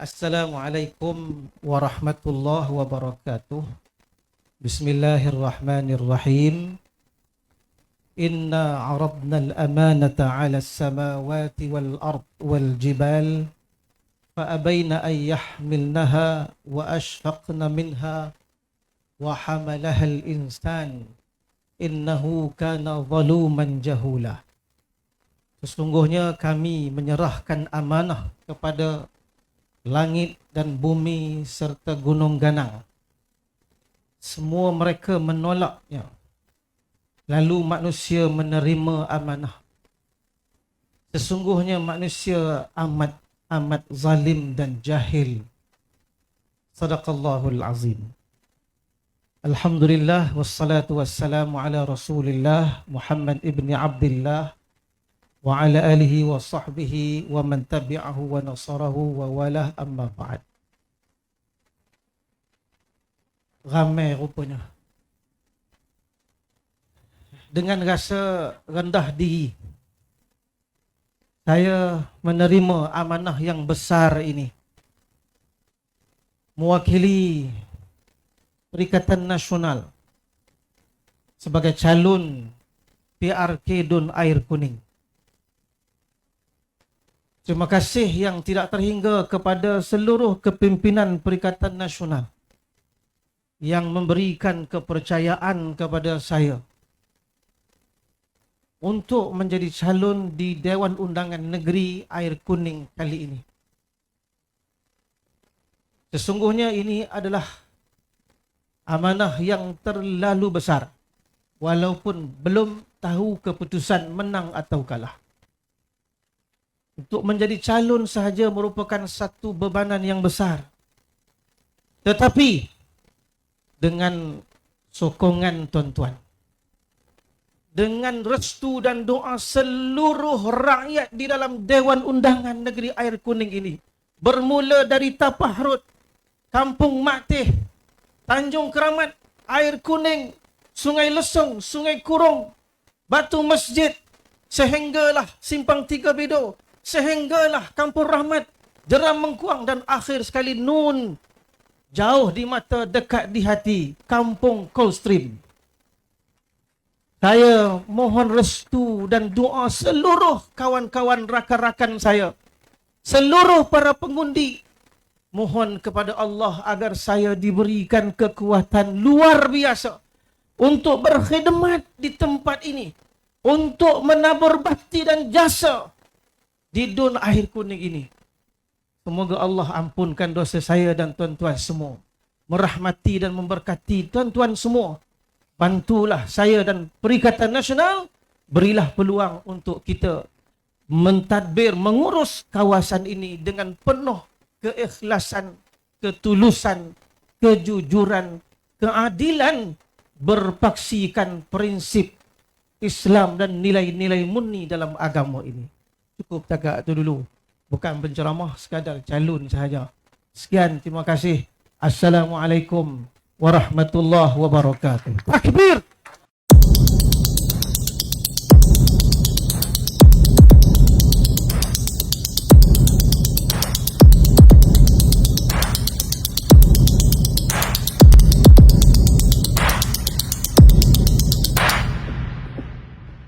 Assalamualaikum warahmatullahi wabarakatuh. Bismillahirrahmanirrahim. Inna aradna al-amanata 'ala as-samawati wal-ard wal-jibal فأبين أن يحملنها وأشفقن منها وحملها الإنسان إنه كان ظلوما جهولا Sesungguhnya kami menyerahkan amanah kepada langit dan bumi serta gunung ganang. Semua mereka menolaknya. Lalu manusia menerima amanah. Sesungguhnya manusia amat amat zalim dan jahil. Sadaqallahul azim. Alhamdulillah wassalatu wassalamu ala Rasulillah Muhammad ibni Abdullah wa ala alihi wa sahbihi wa man tabi'ahu wa nasarahu wa walah amma ba'd. Ramai rupanya. Dengan rasa rendah diri, saya menerima amanah yang besar ini. Mewakili Perikatan Nasional sebagai calon PRK Dun Air Kuning. Terima kasih yang tidak terhingga kepada seluruh kepimpinan Perikatan Nasional yang memberikan kepercayaan kepada saya untuk menjadi calon di Dewan Undangan Negeri Air Kuning kali ini. Sesungguhnya ini adalah amanah yang terlalu besar walaupun belum tahu keputusan menang atau kalah. Untuk menjadi calon sahaja merupakan satu bebanan yang besar. Tetapi dengan sokongan tuan-tuan, dengan restu dan doa seluruh rakyat di dalam Dewan Undangan Negeri Air Kuning ini, bermula dari Tapahrut, Kampung Matih, Tanjung Keramat, Air Kuning, Sungai Lesung, Sungai Kurung, Batu Masjid, sehinggalah Simpang Tiga Bedo, sehinggalah Kampung Rahmat, Jeram Mengkuang dan akhir sekali Nun. Jauh di mata, dekat di hati, Kampung Coldstream. Saya mohon restu dan doa seluruh kawan-kawan rakan-rakan saya. Seluruh para pengundi. Mohon kepada Allah agar saya diberikan kekuatan luar biasa. Untuk berkhidmat di tempat ini. Untuk menabur bakti dan jasa di dun air kuning ini. Semoga Allah ampunkan dosa saya dan tuan-tuan semua. Merahmati dan memberkati tuan-tuan semua. Bantulah saya dan Perikatan Nasional. Berilah peluang untuk kita mentadbir, mengurus kawasan ini dengan penuh keikhlasan, ketulusan, kejujuran, keadilan, berpaksikan prinsip Islam dan nilai-nilai murni dalam agama ini cukup tagak tu dulu. Bukan penceramah sekadar calon sahaja. Sekian, terima kasih. Assalamualaikum warahmatullahi wabarakatuh. Takbir!